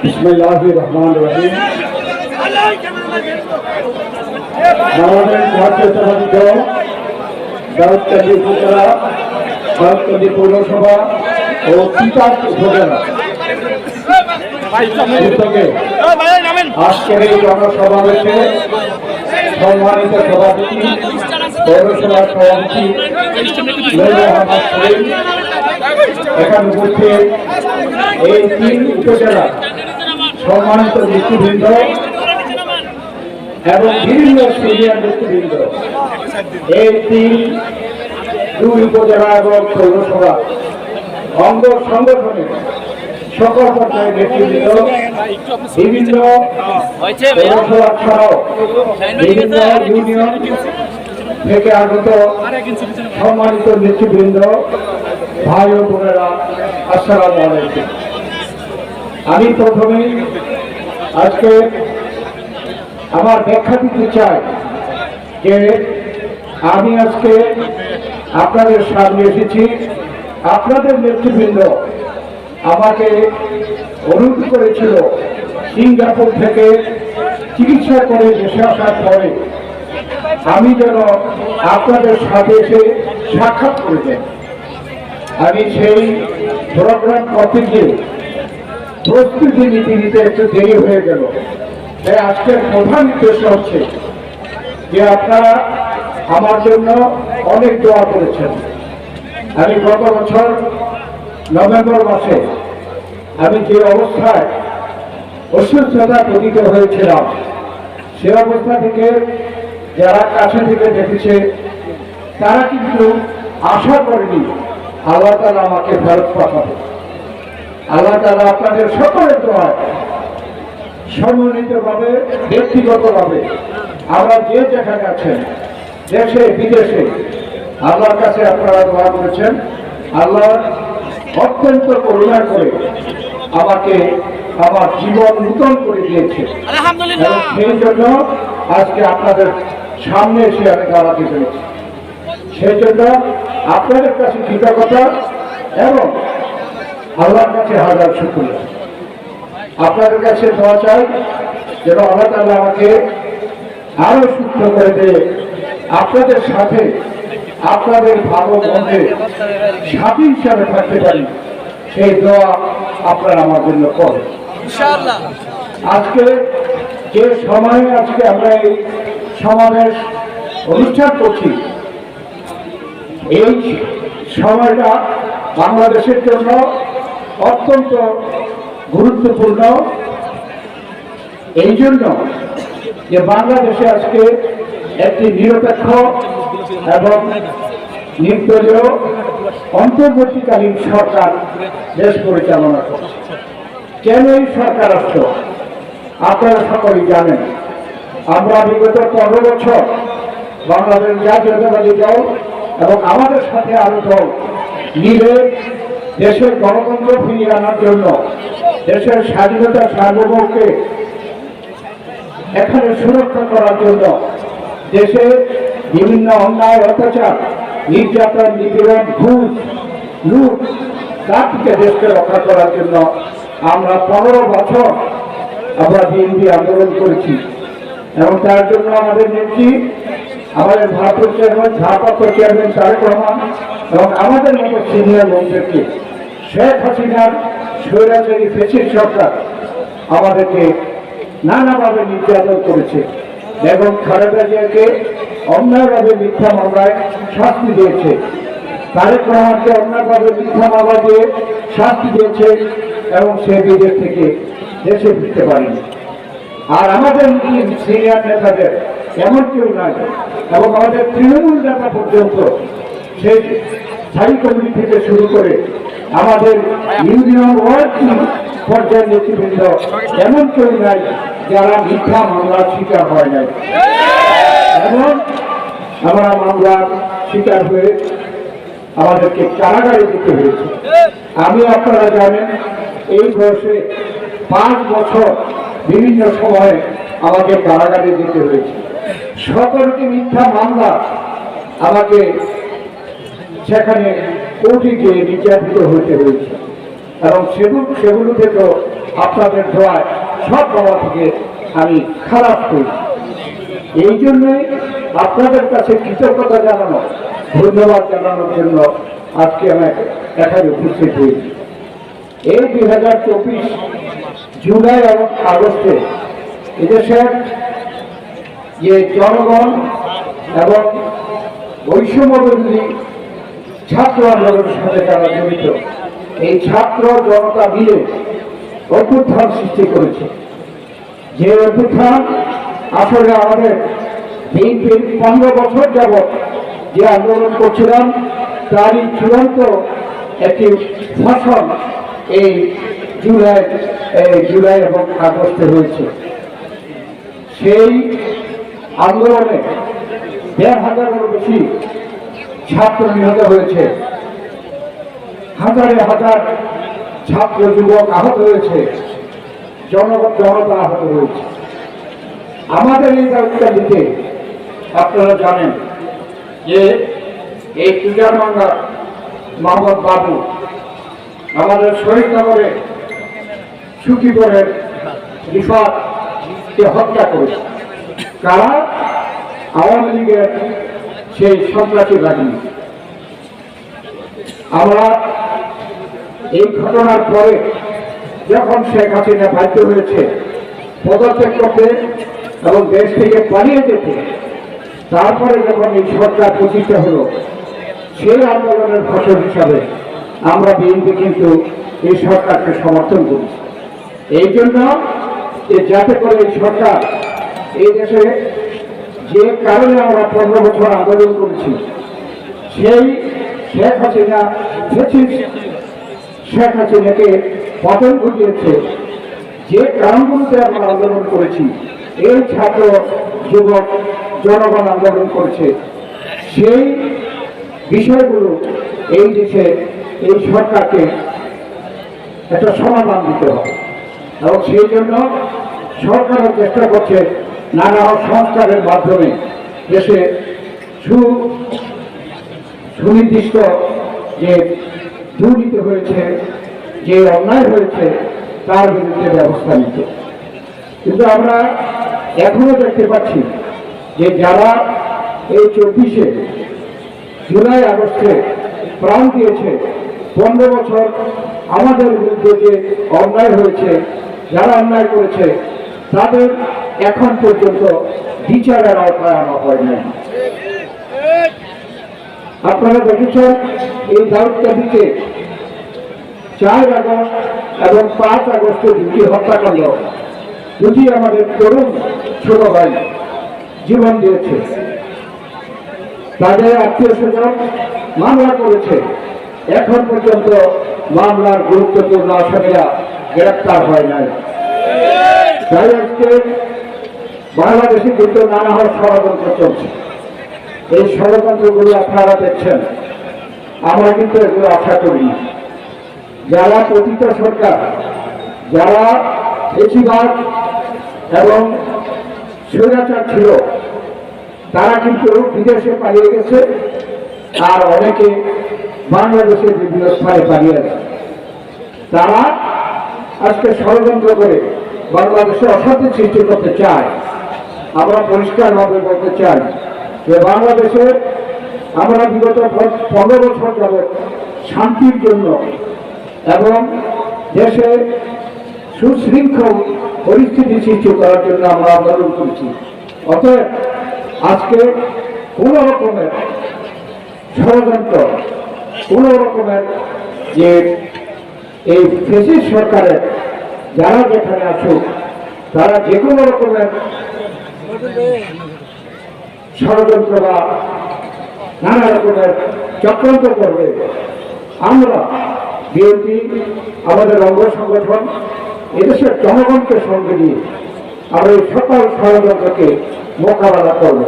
রহমানির রহিম। বাংলাদেশ জাতীয়তাবাদী দল দাউদকান্দি উপজেলা দাউদকান্দি পৌরসভা ও তিতাস উপজেলা। আজকের এই জনসমাবেশে সম্মানিত সভাপতি, পৌরসভার সভাপতি এখানে উপস্থিত এই তিন উপজেলা সম্মানিত নেতৃবৃন্দ এবং বিভিন্ন সিনিয়র নেতৃবৃন্দ এই তিন দুই উপজেলা এবং পৌরসভা অঙ্গ সংগঠনের সকল পর্যায়ের নেতৃবৃন্দ, বিভিন্ন পৌরসভা ছাড়াও বিভিন্ন ইউনিয়ন থেকে আগত সম্মানিত নেতৃবৃন্দ, ভাই ও বোনেরা, আসসালাম আলাইকুম। আমি প্রথমেই আজকে আমার ব্যাখ্যা দিতে চাই যে আমি আজকে আপনাদের সামনে এসেছি। আপনাদের নেতৃবৃন্দ আমাকে অনুরোধ করেছিল সিঙ্গাপুর থেকে চিকিৎসা করে দেশে আসার পরে আমি যেন আপনাদের সাথে এসে সাক্ষাৎ করে। দেন আমি সেই প্রোগ্রাম করতে গিয়ে প্রস্তুতি নীতি নিতে একটু দেরি হয়ে গেল। তাই আজকের প্রধান উদ্দেশ্য হচ্ছে যে আপনারা আমার জন্য অনেক দোয়া করেছেন। আমি গত বছর নভেম্বর মাসে আমি যে অবস্থায় অসুস্থতা পতিত হয়েছিলাম, সে অবস্থা থেকে যারা কাছে থেকে দেখেছে, তারা কিন্তু আশা করেনি আল্লাহ তারা আমাকে ফেরত পাঠাবে। আল্লাহ তালা আপনাদের সকলের দোয়ায় সম্মানিতভাবে ব্যক্তিগতভাবে আমরা যে যেখানে আছেন দেশে বিদেশে আল্লাহর কাছে আপনারা দোয়া করেছেন। আল্লাহ অত্যন্ত করুণা করে আমাকে আমার জীবন নূতন করে দিয়েছে। সেই জন্য আজকে আপনাদের সামনে এসে আমি দাঁড়াতে পেরেছি সেই জন্য আপনাদের কাছে কৃতজ্ঞতা এবং আল্লাহর কাছে হাজার শুক্রিয়া। আপনাদের কাছে দোয়া চাই যেন আল্লাহ তালা আমাকে আরও সুস্থ করে দেয়। আপনাদের সাথে আপনাদের ভালো মধ্যে সাথী হিসাবে থাকতে পারি। সেই দোয়া আপনারা আমার জন্য করেন। আজকে যে সময়ে আজকে আমরা এই সমাবেশ অনুষ্ঠান করছি এই সময়টা বাংলাদেশের জন্য অত্যন্ত গুরুত্বপূর্ণ। এই জন্য যে বাংলাদেশে আজকে একটি নিরপেক্ষ এবং নির্দলীয় অন্তর্বর্তীকালীন সরকার দেশ পরিচালনা করছে। কেন এই সরকার আসলো? আপনারা সকলেই জানেন, আমরা বিগত পনেরো বছর বাংলাদেশ জাতীয়তাবাদী দল এবং আমাদের সাথে আরও দল মিলে দেশের গণতন্ত্র ফিরিয়ে আনার জন্য দেশের স্বাধীনতা সার্বভৌমকে এখানে সুরক্ষা করার জন্য দেশে বিভিন্ন অন্যায়, অত্যাচার, নির্যাতন, নিপীড়ন, ঘুষ, লুট তার থেকে দেশকে রক্ষা করার জন্য আমরা পনেরো বছর আমরা বিএনপি আন্দোলন করেছি। এবং তার জন্য আমাদের নেত্রী, আমাদের ভারতের চেয়ারম্যান ভারপ্রাপ্ত চেয়ারম্যান তারেক রহমান এবং আমাদের মতো সিনিয়র লোকদেরকে শেখ হাসিনার স্বৈরাচারী ফেসির সরকার আমাদেরকে নানাভাবে নির্যাতন করেছে। এবং খালেদা জিয়াকে অন্যায়ভাবে মিথ্যা মামলায় শাস্তি দিয়েছে। তারেক রহমানকে অন্যায়ভাবে মিথ্যা মামলা দিয়ে শাস্তি দিয়েছে এবং সে বিদেশ থেকে দেশে ফিরতে পারেনি। আর আমাদের সিনিয়র নেতাদের এমন কেউ নাই এবং আমাদের তৃণমূল নেতা পর্যন্ত সেই স্থায়ী কমিটি থেকে শুরু করে আমাদের ইউনিয়ন ওয়ার্ড পর্যায়ের নেতৃবৃন্দ এমন কেউ নাই যারা মিথ্যা মামলার শিকার হয় নাই। এবং আমরা মামলার শিকার হয়ে আমাদেরকে কারাগারে দিতে হয়েছে। আমি আপনারা জানেন, এই বয়সে পাঁচ বছর বিভিন্ন সময়ে আমাকে কারাগারে দিতে হয়েছে। সকলকে মিথ্যা মামলা আমাকে সেখানে গিয়ে নির্যাতিত হতে হয়েছে। এবং সেগুলো সেগুলো থেকেও আপনাদের দোয়ায় সব বাবা থেকে আমি খারাপ করি। এই জন্যই আপনাদের কাছে কৃতজ্ঞতা জানানো, ধন্যবাদ জানানোর জন্য আজকে আমি এখানে উপস্থিত হয়েছি। এই দুই হাজার চব্বিশ জুলাই এবং আগস্টে এদেশের যে জনগণ এবং বৈষম্য বিরোধী ছাত্র আন্দোলনের সাথে যারা জড়িত। এই ছাত্র জনতা মিলে অভ্যুত্থান সৃষ্টি করেছে। যে অভ্যুত্থান আসলে আমাদের বিএনপির পনেরো বছর যাবৎ যে আন্দোলন করছিলাম, তারই চূড়ান্ত একটি ফসল এই জুলাই এই জুলাই এবং আগস্টে হয়েছে। সেই আন্দোলনে দেড় হাজারের বেশি ছাত্র নিহত হয়েছে। হাজারে হাজার ছাত্র যুবক আহত হয়েছে। জনগণ জনতা আহত হয়েছে। আমাদের এই দায়িত্বটা দিতে আপনারা জানেন যে এই পূজারমাঙ্গা মোহাম্মদ বাবু আমাদের শহীদনগরে সুখীপুরের রিফাতকে হত্যা করেছে। কারা? আওয়ামী লীগের সেই সন্ত্রাসী বাহিনী আমরা এই ঘটনার পরে যখন শেখ হাসিনা বাধ্য হয়েছে পদত্যাগ করতে এবং দেশ থেকে পালিয়ে যেতে, তারপরে যখন এই সরকার প্রতিষ্ঠা হলো, সেই আন্দোলনের ফসল হিসাবে আমরা বিএনপি কিন্তু এই সরকারকে সমর্থন করি এই জন্য যাতে করে এই সরকার এই দেশে যে কারণে আমরা পনেরো বছর আন্দোলন করেছি, সেই শেখ হাসিনা শেখ হাসিনাকে পতন ঘটিয়েছে। যে কারণগুলোতে আমরা আন্দোলন করেছি, এই ছাত্র যুবক জনগণ আন্দোলন করেছে, সেই বিষয়গুলো এই দেশে, এই সরকারকে একটা সমাধান দিতে হবে। এবং সেই জন্য সরকারও চেষ্টা করছে নানা সংস্কারের মাধ্যমে দেশে সুনির্দিষ্ট যে দুর্নীতি হয়েছে, যে অন্যায় হয়েছে, তার বিরুদ্ধে ব্যবস্থা নিতে। কিন্তু আমরা এখনও দেখতে পাচ্ছি যে যারা এই চব্বিশে জুলাই আগস্টে প্রাণ দিয়েছে, পনেরো বছর আমাদের বিরুদ্ধে যে অন্যায় হয়েছে, যারা অন্যায় করেছে তাদের এখন পর্যন্ত বিচারের আওতায় আনা হয় নাই। আপনারা দেখেছেন, এই দিতে চার আগস্ট এবং পাঁচ আগস্টে দুটি হত্যাকাণ্ড, দুটি আমাদের তরুণ ছোট ভাই জীবন দিয়েছে। তাদের আত্মীয় স্বজন মামলা করেছে। এখন পর্যন্ত মামলার গুরুত্বপূর্ণ আসামিরা গ্রেপ্তার হয় নাই। তাই আজকে বাংলাদেশে কিন্তু নানা হওয়ার ষড়যন্ত্র চলছে। এই ষড়যন্ত্রগুলো আপনারা দেখছেন। আমরা কিন্তু এগুলো আশা করি না। যারা পতিত সরকার, যারা বেশিরভাগ এবং স্বৈরাচার ছিল, তারা কিন্তু বিদেশে পালিয়ে গেছে আর অনেকে বাংলাদেশের বিভিন্ন স্থানে পালিয়ে গেছে। তারা আজকে ষড়যন্ত্র করে বাংলাদেশে অশান্তি সৃষ্টি করতে চায়, আমরা পরিষ্কারভাবে বলতে চাই যে বাংলাদেশে আমরা বিগত পনেরো বছর যাবৎ শান্তির জন্য এবং দেশে সুশৃঙ্খল পরিস্থিতি সৃষ্টি করার জন্য আমরা আন্দোলন করছি। অতএব আজকে কোন রকমের ষড়যন্ত্র, কোন রকমের যে এই ফেসিস সরকারের যারা যেখানে আসুক তারা যে কোনো রকমের ষড়যন্ত্র বা নানা রকমের চক্রান্ত করবে। আমরা বিএনপি, আমাদের অঙ্গ সংগঠন, এদেশের জনগণকে সঙ্গে নিয়ে আমরা এই সকল ষড়যন্ত্রকে মোকাবেলা করব।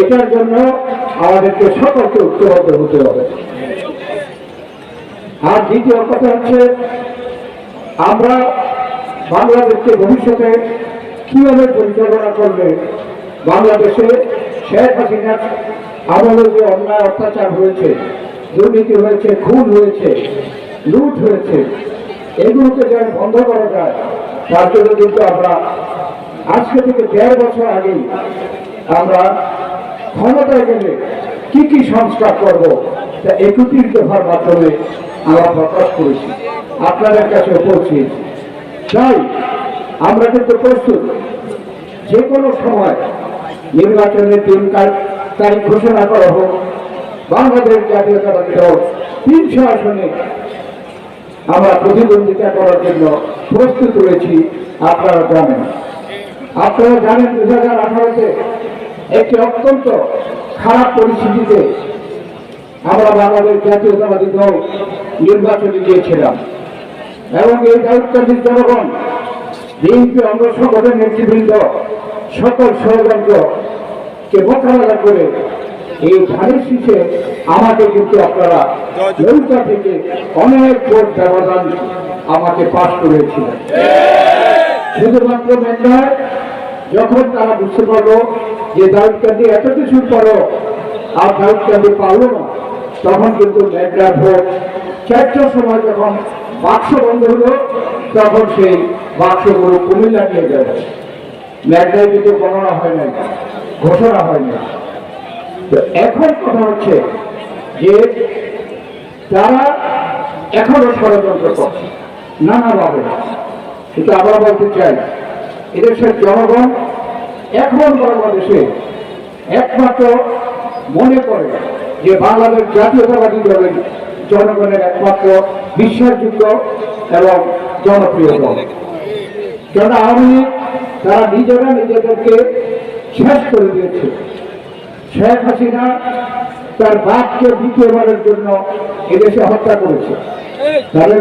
এটার জন্য আমাদেরকে সকলকে ঐক্যবদ্ধ হতে হবে। আর দ্বিতীয় কথা হচ্ছে, আমরা বাংলাদেশকে ভবিষ্যতে কীভাবে পরিচালনা করবে? বাংলাদেশে শেখ হাসিনার আমলে যে অন্যায় অত্যাচার হয়েছে, দুর্নীতি হয়েছে, খুন হয়েছে, লুট হয়েছে এগুলোকে যেন বন্ধ করা যায়, তার জন্য কিন্তু আমরা আজকে থেকে দেড় বছর আগেই আমরা ক্ষমতায় গেলে কি কি সংস্কার করব, তা একত্রিত হওয়ার মাধ্যমে আমরা প্রকাশ করেছি। আপনাদের কাছে পৌঁছেছি। তাই আমরা কিন্তু প্রস্তুত। যে কোনো সময় নির্বাচনের দিন তার- তারিখ ঘোষণা করা হোক, বাংলাদেশ জাতীয়তাবাদী দল তিনশো আসনে আমরা প্রতিদ্বন্দ্বিতা করার জন্য প্রস্তুত রয়েছি, আপনারা জানেন। আপনারা জানেন দু হাজার আঠারোতে একটি অত্যন্ত খারাপ পরিস্থিতিতে আমরা বাংলাদেশ জাতীয়তাবাদী দল নির্বাচনে গিয়েছিলাম। এবং এই দায়িত্বাধীন জনগণ, বিএনপি অঙ্গ সংগঠনের নেতৃবৃন্দ, সকল ষড়যন্ত্রকে মোকাবেলা করে এই ধানের শীষে আমাকে কিন্তু আপনারা নৌকা থেকে অনেক ভোট ব্যবধান আমাকে পাশ করেছিলেন শুধুমাত্র মেঘনায় যখন তারা বুঝতে পারল যে দাউদ এত কিছুর পরও আর দাউদ পারল না, তখন কিন্তু মেঘনার ভোট চারটার সময় যখন বাক্স বন্ধ হলো, তখন সেই বাক্সগুলো কুমিল্লা নিয়ে যাবে মেঘনায় কিন্তু গণনা হয় নাই, ঘোষণা হয় নাই। তো এখন কথা হচ্ছে যে তারা এখনও ষড়যন্ত্র করছে, নানাভাবে। কিন্তু আমরা বলতে চাই, এদেশের জনগণ এখন বাংলাদেশে একমাত্র মনে করে যে বাংলাদেশ জাতীয়তাবাদী দলের জনগণের একমাত্র বিশ্বাসযোগ্য এবং জনপ্রিয় দল। কেন আওয়ামী লীগ তারা নিজেরা নিজেদেরকে শেষ করে দিয়েছে। শেখ হাসিনা তার বাপকে দ্বিতীয়বারের জন্য এদেশে হত্যা করেছে। তাহলে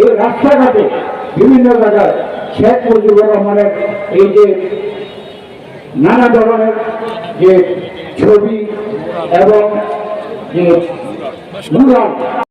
এই রাস্তাঘাটে বিভিন্ন জায়গায় শেখ মুজিবুর রহমানের এই যে নানা ধরনের যে ছবি এবং যে মুরাল